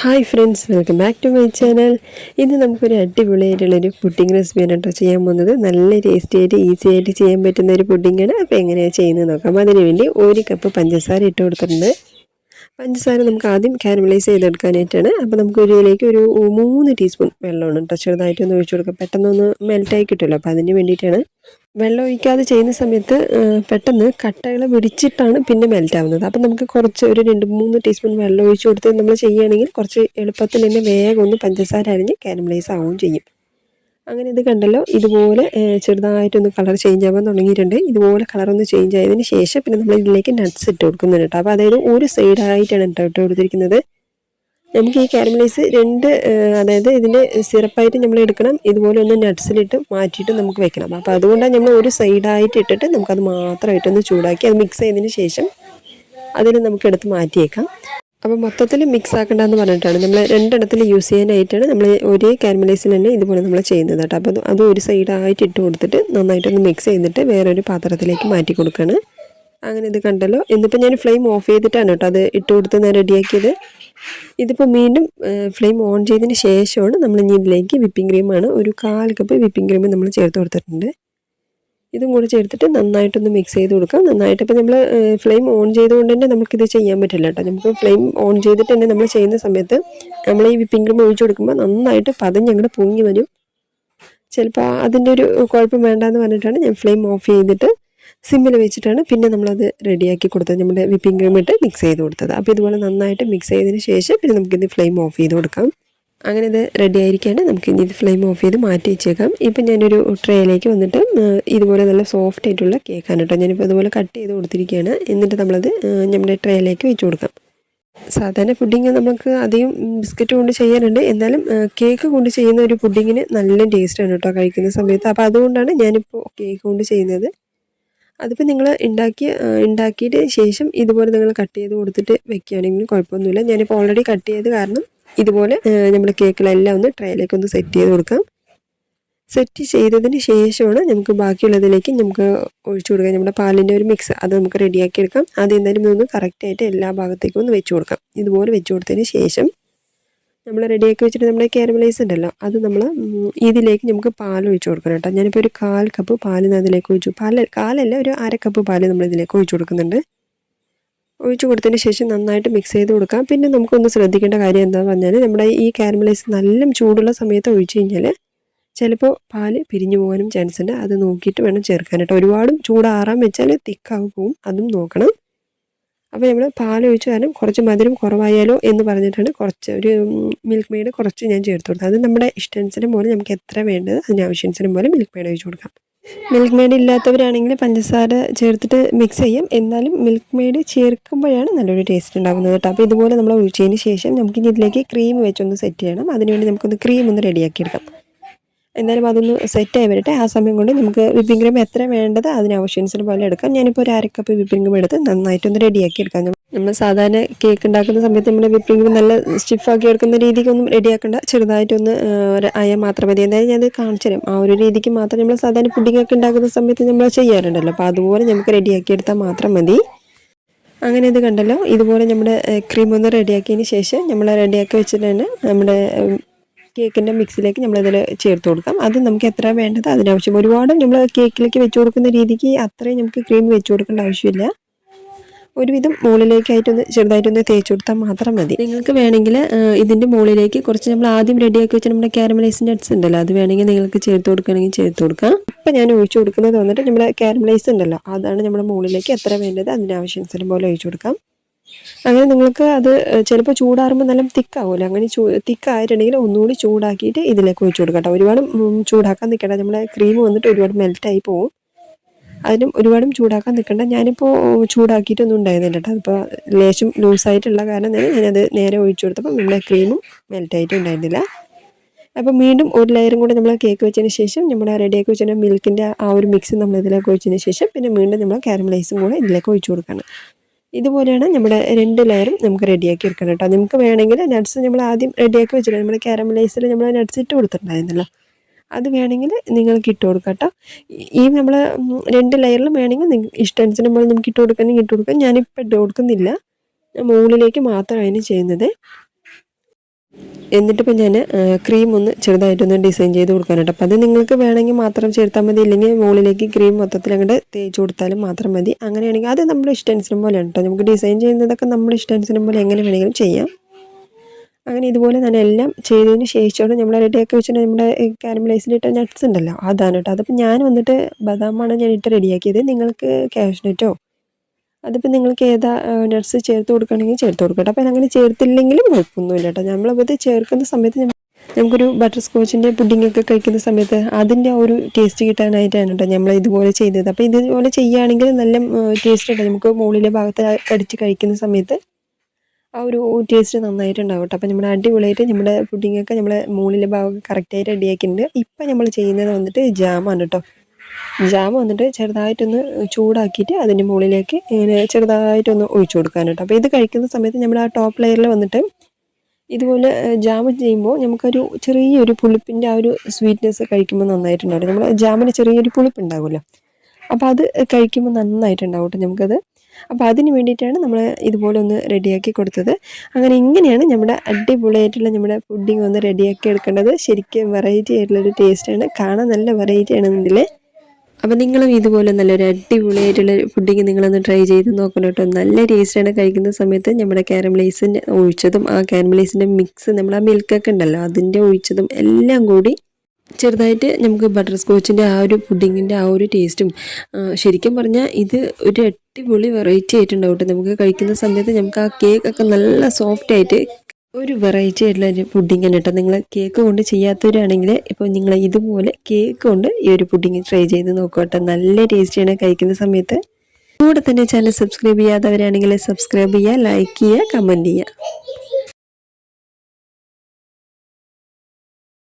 Hi friends welcome back to my channel ഇന്ന് നമുക്കൊരു അടിപൊളിയായിട്ടുള്ളൊരു pudding റെസിപ്പിയാണ് കേട്ടോ ചെയ്യാൻ പോകുന്നത്. നല്ല ടേസ്റ്റി ആയിട്ട് ഈസി ആയിട്ട് ചെയ്യാൻ പറ്റുന്ന ഒരു പുഡിംഗാണ് അപ്പോൾ എങ്ങനെയാണ് ചെയ്യുന്നത് നോക്കാം. അതിനുവേണ്ടി ഒരു കപ്പ് പഞ്ചസാര ഇട്ട് കൊടുത്തിട്ടുണ്ട്. പഞ്ചസാര നമുക്ക് ആദ്യം കാരമലൈസ് ചെയ്തെടുക്കാനായിട്ടാണ് അപ്പോൾ നമുക്ക് ഇതിലേക്ക് ഒരു മൂന്ന് ടീസ്പൂൺ വെള്ളമാണ് കേട്ടോ. ചെറുതായിട്ടൊന്ന് ഒഴിച്ചു കൊടുക്കുക പെട്ടെന്നൊന്ന് മെൽറ്റായി കിട്ടുമല്ലോ. അപ്പോൾ അതിന് വേണ്ടിയിട്ടാണ് വെള്ളം ഒഴിക്കാതെ ചെയ്യുന്ന സമയത്ത് പെട്ടെന്ന് കട്ടകൾ പിടിച്ചിട്ടാണ് പിന്നെ മെൽറ്റ് ആവുന്നത്. അപ്പം നമുക്ക് കുറച്ച് ഒരു രണ്ട് മൂന്ന് ടീസ്പൂൺ വെള്ളം ഒഴിച്ച് കൊടുത്ത് നമ്മൾ ചെയ്യുകയാണെങ്കിൽ കുറച്ച് എളുപ്പത്തിൽ തന്നെ വേഗം ഒന്ന് പഞ്ചസാര അരിഞ്ഞ് കാരമലൈസ് ആവുകയും ചെയ്യും. അങ്ങനെ ഇത് കണ്ടല്ലോ. ഇതുപോലെ ചെറുതായിട്ടൊന്ന് കളർ ചേഞ്ച് ആവാൻ തുടങ്ങിയിട്ടുണ്ട്. ഇതുപോലെ കളറൊന്ന് ചേഞ്ച് ആയതിന് ശേഷം പിന്നെ നമ്മൾ ഇതിലേക്ക് നട്ട്സ് ഇട്ട് കൊടുക്കുന്നുണ്ട് കേട്ടോ. അപ്പോൾ അതായത് ഒരു സൈഡായിട്ടാണ് കേട്ടോ ഇട്ട് കൊടുത്തിരിക്കുന്നത്. നമുക്ക് ഈ കാരമലൈസ് രണ്ട് അതായത് ഇതിന്റെ സിറപ്പായിട്ട് നമ്മൾ എടുക്കണം. ഇതുപോലെ ഒന്ന് നട്ട്സിലിട്ട് മാറ്റിയിട്ട് നമുക്ക് വെക്കണം. അപ്പോൾ അതുകൊണ്ടാണ് നമ്മൾ ഒരു സൈഡായിട്ട് ഇട്ടിട്ട് നമുക്കത് മാത്രമായിട്ടൊന്ന് ചൂടാക്കി അത് മിക്സ് ചെയ്തതിന് ശേഷം അതിന് നമുക്ക് എടുത്ത് മാറ്റിയേക്കാം. അപ്പോൾ മൊത്തത്തിൽ മിക്സ് ആക്കേണ്ടതെന്ന് പറഞ്ഞിട്ടാണ് നമ്മൾ രണ്ടെണ്ണത്തിൽ യൂസ് ചെയ്യാനായിട്ടാണ് നമ്മൾ ഒരേ കാരമലൈസിൽ തന്നെ ഇതുപോലെ നമ്മൾ ചെയ്യുന്നത് കേട്ടോ. അപ്പോൾ അത് ഒരു സൈഡായിട്ട് ഇട്ട് കൊടുത്തിട്ട് നന്നായിട്ടൊന്ന് മിക്സ് ചെയ്തിട്ട് വേറൊരു പാത്രത്തിലേക്ക് മാറ്റി കൊടുക്കുകയാണ്. അങ്ങനെ ഇത് കണ്ടല്ലോ. ഇന്നിപ്പോൾ ഞാൻ ഫ്ലെയിം ഓഫ് ചെയ്തിട്ടാണ് കേട്ടോ അത് ഇട്ട് കൊടുത്ത് ഞാൻ റെഡിയാക്കിയത്. ഇതിപ്പോൾ വീണ്ടും ഫ്ലെയിം ഓൺ ചെയ്തതിന് ശേഷമാണ് നമ്മൾ ഇനി ഇതിലേക്ക് വിപ്പിംഗ് ക്രീമാണ് ഒരു കാൽ കപ്പ് വിപ്പിംഗ് ക്രീം നമ്മൾ ചേർത്ത് കൊടുത്തിട്ടുണ്ട്. ഇതും കൂടെ ചേർത്തിട്ട് നന്നായിട്ടൊന്ന് മിക്സ് ചെയ്ത് കൊടുക്കാം. നന്നായിട്ട് ഇപ്പോൾ നമ്മൾ ഫ്ലെയിം ഓൺ ചെയ്തുകൊണ്ട് തന്നെ നമുക്കിത് ചെയ്യാൻ പറ്റില്ല കേട്ടോ. നമുക്ക് ഫ്ലെയിം ഓൺ ചെയ്തിട്ട് തന്നെ നമ്മൾ ചെയ്യുന്ന സമയത്ത് നമ്മൾ ഈ വിപ്പിംഗ് ക്രീം ഒഴിച്ചു കൊടുക്കുമ്പോൾ നന്നായിട്ട് പതഞ്ഞങ്ങോട്ട് പൊങ്ങി വരും. ചിലപ്പോൾ അതിന്റെ ഒരു കുഴപ്പം വേണ്ടാന്ന് പറഞ്ഞിട്ടാണ് ഞാൻ ഫ്ലെയിം ഓഫ് ചെയ്തിട്ട് സിമ്മിൽ വെച്ചിട്ടാണ് പിന്നെ നമ്മളത് റെഡിയാക്കി കൊടുത്തത്. നമ്മുടെ വിപ്പിംഗ് ക്രീം ഇട്ട് മിക്സ് ചെയ്ത് കൊടുത്തത്. അപ്പോൾ ഇതുപോലെ നന്നായിട്ട് മിക്സ് ചെയ്തതിന് ശേഷം പിന്നെ നമുക്കിത് ഫ്ലെയിം ഓഫ് ചെയ്ത് കൊടുക്കാം. അങ്ങനെ ഇത് റെഡി ആയിരിക്കാണ്ട് നമുക്ക് ഇനി ഇത് ഫ്ലെയിം ഓഫ് ചെയ്ത് മാറ്റി വെച്ചേക്കാം. ഇപ്പം ഞാനൊരു ട്രേയിലേക്ക് വന്നിട്ട് ഇതുപോലെ നല്ല സോഫ്റ്റ് ആയിട്ടുള്ള കേക്കാണ് കേട്ടോ. ഞാനിപ്പോൾ ഇതുപോലെ കട്ട് ചെയ്ത് കൊടുത്തിരിക്കുകയാണ് എന്നിട്ട് നമ്മളത് നമ്മുടെ ട്രേയിലേക്ക് വെച്ച് കൊടുക്കാം. സാധാരണ പുഡിങ് നമുക്ക് അധികം ബിസ്ക്കറ്റ് കൊണ്ട് ചെയ്യാനുണ്ട് എന്നാലും കേക്ക് കൊണ്ട് ചെയ്യുന്ന ഒരു പുഡിങ്ങിന് നല്ല ടേസ്റ്റാണ് കേട്ടോ കഴിക്കുന്ന സമയത്ത്. അപ്പോൾ അതുകൊണ്ടാണ് ഞാനിപ്പോൾ കേക്ക് കൊണ്ട് ചെയ്യുന്നത്. അതിപ്പോൾ നിങ്ങൾ ഉണ്ടാക്കി ഉണ്ടാക്കിയിട്ട് ശേഷം ഇതുപോലെ നിങ്ങൾ കട്ട് ചെയ്ത് കൊടുത്തിട്ട് വെക്കുകയാണെങ്കിലും കുഴപ്പമൊന്നുമില്ല. ഞാനിപ്പോൾ ഓൾറെഡി കട്ട് ചെയ്ത് കാരണം ഇതുപോലെ നമ്മൾ കേക്കിലെല്ലാം ഒന്ന് ട്രേയിലേക്ക് ഒന്ന് സെറ്റ് ചെയ്ത് കൊടുക്കാം. സെറ്റ് ചെയ്തതിന് ശേഷമാണ് നമുക്ക് ബാക്കിയുള്ളതിലേക്ക് നമുക്ക് ഒഴിച്ചു കൊടുക്കാം. നമ്മുടെ പാലിന്റെ ഒരു മിക്സ് അത് നമുക്ക് റെഡിയാക്കി എടുക്കാം. ആദ്യം എന്തായാലും ഒന്ന് കറക്റ്റായിട്ട് എല്ലാ ഭാഗത്തേക്കും ഒന്ന് വെച്ച് കൊടുക്കാം. ഇതുപോലെ വെച്ച് കൊടുത്തതിന് ശേഷം നമ്മൾ റെഡിയാക്കി വെച്ചിട്ട് നമ്മുടെ കാരമലൈസ് ഉണ്ടല്ലോ അത് നമ്മൾ ഇതിലേക്ക് നമുക്ക് പാൽ ഒഴിച്ചു കൊടുക്കണം കേട്ടോ. ഞാനിപ്പോൾ ഒരു കാൽ കപ്പ് പാൽ അതിലേക്ക് ഒഴിച്ചു പാൽ കാലല്ല ഒരു അര കപ്പ് പാൽ നമ്മൾ ഇതിലേക്ക് ഒഴിച്ചു കൊടുക്കുന്നുണ്ട്. ഒഴിച്ചു കൊടുത്തതിന് ശേഷം നന്നായിട്ട് മിക്സ് ചെയ്ത് കൊടുക്കാം. പിന്നെ നമുക്കൊന്ന് ശ്രദ്ധിക്കേണ്ട കാര്യം എന്താണെന്ന് പറഞ്ഞാൽ നമ്മുടെ ഈ കാരമലൈസ് നല്ല ചൂടുള്ള സമയത്ത് ഒഴിച്ചു കഴിഞ്ഞാൽ ചിലപ്പോൾ പാൽ പിരിഞ്ഞു പോകാനും ചാൻസ് ഉണ്ട്. അത് നോക്കിയിട്ട് വേണം ചേർക്കാനായിട്ട് ഒരുപാടും ചൂടാറാൻ വെച്ചാൽ തിക്കാവും പോവും. അതും നോക്കണം. അപ്പോൾ നമ്മൾ പാലൊഴിച്ച് കാരണം കുറച്ച് മധുരം കുറവായാലോ എന്ന് പറഞ്ഞിട്ടാണ് കുറച്ച് ഒരു മിൽക്ക് മെയ്ഡ് കുറച്ച് ഞാൻ ചേർത്ത് കൊടുത്തത്. അത് നമ്മുടെ ഇഷ്ടാനുസരം പോലെ നമുക്ക് എത്ര വേണ്ടത് അതിനാവശ്യാനുസരം പോലെ മിൽക്ക് മെയ്ഡ് ഒഴിച്ച് കൊടുക്കാം. മിൽക്ക് മെയ്ഡ് ഇല്ലാത്തവരാണെങ്കിൽ പഞ്ചസാര ചേർത്തിട്ട് മിക്സ് ചെയ്യും. എന്നാലും മിൽക്ക് മെയ്ഡ് ചേർക്കുമ്പോഴാണ് നല്ലൊരു ടേസ്റ്റ് ഉണ്ടാകുന്നത് കേട്ടോ. അപ്പോൾ ഇതുപോലെ നമ്മൾ ഒഴിച്ചതിന് ശേഷം നമുക്ക് ഇതിലേക്ക് ക്രീം വെച്ചൊന്ന് സെറ്റ് ചെയ്യണം. അതിനുവേണ്ടി നമുക്കൊന്ന് ക്രീം ഒന്ന് റെഡിയാക്കി എടുക്കാം എന്നാലും അതൊന്ന് സെറ്റായി വരട്ടെ. ആ സമയം കൊണ്ട് നമുക്ക് വിപ്പിംഗ് ക്രീം എത്ര വേണ്ടത് അതിന് ആവശ്യാനുസരണം പോലെ എടുക്കാം. ഞാനിപ്പോൾ ഒരു അരക്കപ്പ് വിപ്പിംഗ് ക്രീം എടുത്ത് നന്നായിട്ടൊന്ന് റെഡിയാക്കി എടുക്കാം നമ്മൾ സാധാരണ കേക്ക് ഉണ്ടാക്കുന്ന സമയത്ത് നമ്മൾ വിപ്പിംഗ് നല്ല സ്റ്റിഫാക്കി എടുക്കുന്ന രീതിക്കൊന്നും റെഡിയാക്കണ്ട ചെറുതായിട്ടൊന്ന് അയ മാത്രം മതി. എന്തായാലും ഞാനത് കാണിച്ചു തരാം. ആ ഒരു രീതിക്ക് മാത്രം നമ്മൾ സാധാരണ പുഡിംഗ് ഒക്കെ ഉണ്ടാക്കുന്ന സമയത്ത് നമ്മൾ ചെയ്യാറുണ്ടല്ലോ. അപ്പോൾ അതുപോലെ നമുക്ക് റെഡിയാക്കി എടുത്താൽ മാത്രം മതി. അങ്ങനെ ഇത് കണ്ടല്ലോ. ഇതുപോലെ നമ്മുടെ ക്രീം ഒന്ന് റെഡിയാക്കിയതിന് ശേഷം നമ്മൾ റെഡിയാക്കി വെച്ചിട്ട് തന്നെ നമ്മുടെ കേക്കിന്റെ മിക്സിലേക്ക് നമ്മളിതിൽ ചേർത്ത് കൊടുക്കാം. അത് നമുക്ക് എത്ര വേണ്ടത് അതിനാവശ്യം. ഒരുപാട് നമ്മൾ കേക്കിലേക്ക് വെച്ച് കൊടുക്കുന്ന രീതിക്ക് അത്രയും നമുക്ക് ക്രീം വെച്ച് കൊടുക്കേണ്ട ആവശ്യമില്ല. ഒരുവിധം മുകളിലേക്കായിട്ടൊന്ന് ചെറുതായിട്ടൊന്ന് തേച്ച് കൊടുത്താൽ മാത്രം മതി. നിങ്ങൾക്ക് വേണമെങ്കിൽ ഇതിന്റെ മുകളിലേക്ക് കുറച്ച് നമ്മൾ ആദ്യം റെഡിയാക്കി വെച്ച നമ്മുടെ കാരമലൈസിന്റെ നട്ട്സ് ഉണ്ടല്ലോ അത് വേണമെങ്കിൽ നിങ്ങൾക്ക് ചേർത്ത് കൊടുക്കുകയാണെങ്കിൽ ചേർത്ത് കൊടുക്കാം. ഇപ്പം ഞാൻ ഒഴിച്ചു കൊടുക്കുന്നത് വന്നിട്ട് നമ്മുടെ കാരമലൈസ് ഉണ്ടല്ലോ അതാണ് നമ്മുടെ മുകളിലേക്ക് എത്ര വേണ്ടത് അതിന്റെ ആവശ്യാനുസരം പോലെ ഒഴിച്ചു കൊടുക്കാം. അങ്ങനെ നിങ്ങൾക്ക് അത് ചിലപ്പോൾ ചൂടാറുമ്പോൾ നല്ല തിക്കാവുമല്ലോ അങ്ങനെ ചൂ തിക്കായിട്ടുണ്ടെങ്കിൽ ഒന്നുകൂടി ചൂടാക്കിയിട്ട് ഇതിലേക്ക് ഒഴിച്ചു കൊടുക്കാം കേട്ടോ. ഒരുപാട് ചൂടാക്കാൻ നിൽക്കേണ്ട നമ്മുടെ ക്രീം വന്നിട്ട് ഒരുപാട് മെൽറ്റായി പോകും അതിനും ഒരുപാടും ചൂടാക്കാൻ നിൽക്കണ്ട. ഞാനിപ്പോൾ ചൂടാക്കിയിട്ടൊന്നും ഉണ്ടായിരുന്നില്ല കേട്ടോ. അപ്പോൾ ലേശം ലൂസായിട്ടുള്ള കാരണം തന്നെ ഞാനത് നേരെ ഒഴിച്ചു കൊടുത്തപ്പോൾ നമ്മുടെ ക്രീമും മെൽറ്റായിട്ടും ഉണ്ടായിരുന്നില്ല. അപ്പം വീണ്ടും ഒരു ലെയറും കൂടെ നമ്മൾ കേക്ക് വെച്ചതിന് ശേഷം നമ്മൾ റെഡിയാക്കി വെച്ചിട്ട് മിൽക്കിന്റെ ആ ഒരു മിക്സ് നമ്മൾ ഇതിലേക്ക് ഒഴിച്ചതിന് ശേഷം പിന്നെ വീണ്ടും നമ്മൾ കാരമലൈസും കൂടെ ഇതിലേക്ക് ഒഴിച്ചു കൊടുക്കണം. ഇതുപോലെയാണ് നമ്മുടെ രണ്ട് ലെയറും നമുക്ക് റെഡിയാക്കി എടുക്കണം കേട്ടോ. നമുക്ക് വേണമെങ്കിൽ നട്ട്സ് നമ്മൾ ആദ്യം റെഡിയാക്കി വെച്ചിട്ടുണ്ട്. നമ്മൾ കാരമലൈസിൽ നമ്മൾ നട്ട്സ് ഇട്ട് കൊടുത്തിട്ടുണ്ടായിരുന്നല്ലോ. അത് വേണമെങ്കിൽ നിങ്ങൾക്ക് ഇട്ട് കൊടുക്കാം കേട്ടോ ഈ നമ്മൾ രണ്ട് ലെയറിലും വേണമെങ്കിൽ ഇഷ്ടാനുസരണം പോലെ നമുക്ക് ഇട്ട് കൊടുക്കാനും ഇട്ട് കൊടുക്കാം ഞാനിപ്പോൾ ഇട്ട് കൊടുക്കുന്നില്ല. ഞാൻ മുകളിലേക്ക് മാത്രമാണ് ചെയ്യുന്നത്. എന്നിട്ടിപ്പോൾ ഞാൻ ക്രീം ഒന്ന് ചെറുതായിട്ടൊന്ന് ഡിസൈൻ ചെയ്ത് കൊടുക്കാനുണ്ട് അപ്പോൾ അത് നിങ്ങൾക്ക് വേണമെങ്കിൽ മാത്രം ചേർത്താൽ മതി. ഇല്ലെങ്കിൽ മുകളിലേക്ക് ക്രീം മൊത്തത്തിൽ അങ്ങോട്ട് തേച്ച് കൊടുത്താലും മാത്രം മതി. അങ്ങനെയാണെങ്കിൽ അത് നമ്മുടെ ഇഷ്ടാനുസരണം പോലെയാണ് കേട്ടോ നമുക്ക് ഡിസൈൻ ചെയ്യുന്നതൊക്കെ നമ്മുടെ ഇഷ്ടാനുസരണം പോലെ എങ്ങനെ വേണമെങ്കിലും ചെയ്യാം. അങ്ങനെ ഇതുപോലെ തന്നെ എല്ലാം ചെയ്തതിന് ശേഷമാണ് നമ്മൾ റെഡിയാക്കി വെച്ചിട്ട് നമ്മുടെ കാരമലൈസിലിട്ട നട്ട്സ് ഉണ്ടല്ലോ അതാണ് കേട്ടോ. അതിപ്പോൾ ഞാൻ വന്നിട്ട് ബദാമാണ് ഞാൻ ഇട്ട് റെഡിയാക്കിയത്. നിങ്ങൾക്ക് കാഷ്നട്ടോ അതിപ്പോൾ നിങ്ങൾക്ക് ഏതാ നട്ട്സ് ചേർത്ത് കൊടുക്കുകയാണെങ്കിൽ ചേർത്ത് കൊടുക്കട്ടെ. അപ്പോൾ അങ്ങനെ ചേർത്തില്ലെങ്കിലും കുഴപ്പമൊന്നുമില്ല കേട്ടോ. നമ്മളിത് ചേർക്കുന്ന സമയത്ത് നമുക്കൊരു ബട്ടർ സ്കോച്ചിന്റെ പുഡിംഗ് ഒക്കെ കഴിക്കുന്ന സമയത്ത് അതിന്റെ ആ ഒരു ടേസ്റ്റ് കിട്ടാനായിട്ടാണ് കേട്ടോ നമ്മൾ ഇതുപോലെ ചെയ്തത്. അപ്പോൾ ഇതുപോലെ ചെയ്യുകയാണെങ്കിൽ നല്ല ടേസ്റ്റ് കേട്ടോ നമുക്ക് മുകളിലെ ഭാഗത്ത് കടിച്ച് കഴിക്കുന്ന സമയത്ത് ആ ഒരു ടേസ്റ്റ് നന്നായിട്ടുണ്ടാവും കേട്ടോ. അപ്പോൾ നമ്മുടെ അടിപൊളിയായിട്ട് നമ്മുടെ പുഡിങ്ങൊക്കെ നമ്മുടെ മുകളിലെ ഭാഗം കറക്റ്റായിട്ട് റെഡിയാക്കിയിട്ടുണ്ട് ഇപ്പം നമ്മൾ ചെയ്യുന്നത് വന്നിട്ട് ജാമാണ് കേട്ടോ. ജാം വന്നിട്ട് ചെറുതായിട്ടൊന്ന് ചൂടാക്കിയിട്ട് അതിന്റെ മുകളിലേക്ക് ഇങ്ങനെ ചെറുതായിട്ടൊന്ന് ഒഴിച്ചു കൊടുക്കാൻ കേട്ടോ. അപ്പോൾ ഇത് കഴിക്കുന്ന സമയത്ത് നമ്മൾ ആ ടോപ്പ് ലെയറിൽ വന്നിട്ട് ഇതുപോലെ ജാം ചെയ്യുമ്പോൾ നമുക്കൊരു ചെറിയൊരു പുളിപ്പിന്റെ ആ ഒരു സ്വീറ്റ്നെസ് കഴിക്കുമ്പോൾ നന്നായിട്ടുണ്ടാവും നമ്മൾ ജാമിന് ചെറിയൊരു പുളിപ്പ് ഉണ്ടാകുമല്ലോ അപ്പോൾ അത് കഴിക്കുമ്പോൾ നന്നായിട്ടുണ്ടാവും കേട്ടോ. നമുക്കത് അപ്പോൾ അതിന് വേണ്ടിയിട്ടാണ് നമ്മൾ ഇതുപോലെ ഒന്ന് റെഡിയാക്കി കൊടുത്തത്. അങ്ങനെ ഇങ്ങനെയാണ് നമ്മുടെ അടിപൊളിയായിട്ടുള്ള നമ്മുടെ പുഡിംഗ് ഒന്ന് റെഡിയാക്കി എടുക്കേണ്ടത്. ശരിക്കും വെറൈറ്റി ആയിട്ടുള്ളൊരു ടേസ്റ്റാണ് കാണാൻ നല്ല വെറൈറ്റി ആണെന്നുണ്ടെങ്കിൽ അപ്പോൾ നിങ്ങളും ഇതുപോലെ നല്ലൊരു അടിപൊളിയായിട്ടുള്ള ഫുഡിങ് നിങ്ങളൊന്ന് ട്രൈ ചെയ്ത് നോക്കണം കേട്ടോ. നല്ല ടേസ്റ്റാണ് കഴിക്കുന്ന സമയത്ത് നമ്മുടെ കാരമലൈസിന്റെ ഒഴിച്ചതും ആ കാരമലൈസിന്റെ മിക്സ് നമ്മൾ ആ മിൽക്കൊക്കെ ഉണ്ടല്ലോ അതിന്റെ ഒഴിച്ചതും എല്ലാം കൂടി ചെറുതായിട്ട് നമുക്ക് ബട്ടർ സ്കോച്ചിന്റെ ആ ഒരു പുഡിങ്ങിന്റെ ആ ഒരു ടേസ്റ്റും ശരിക്കും പറഞ്ഞാൽ ഇത് ഒരു അടിപൊളി വെറൈറ്റി ആയിട്ടുണ്ടാവും കേട്ടോ. നമുക്ക് കഴിക്കുന്ന സമയത്ത് നമുക്ക് ആ കേക്ക് ഒക്കെ നല്ല സോഫ്റ്റ് ആയിട്ട് ഒരു വെറൈറ്റി ആയിട്ടുള്ള ഒരു പുഡിംഗ് ആണ് കേട്ടോ. നിങ്ങൾ കേക്ക് കൊണ്ട് ചെയ്യാത്തവരാണെങ്കിൽ ഇപ്പോൾ നിങ്ങൾ ഇതുപോലെ കേക്ക് കൊണ്ട് ഈ ഒരു പുഡിങ് ട്രൈ ചെയ്ത് നോക്കുക കേട്ടോ. നല്ല ടേസ്റ്റിയാണ് കഴിക്കുന്ന സമയത്ത്. കൂടെ തന്നെ ചാനൽ സബ്സ്ക്രൈബ് ചെയ്യാത്തവരാണെങ്കിൽ സബ്സ്ക്രൈബ് ചെയ്യുക ലൈക്ക് ചെയ്യുക കമന്റ് ചെയ്യുക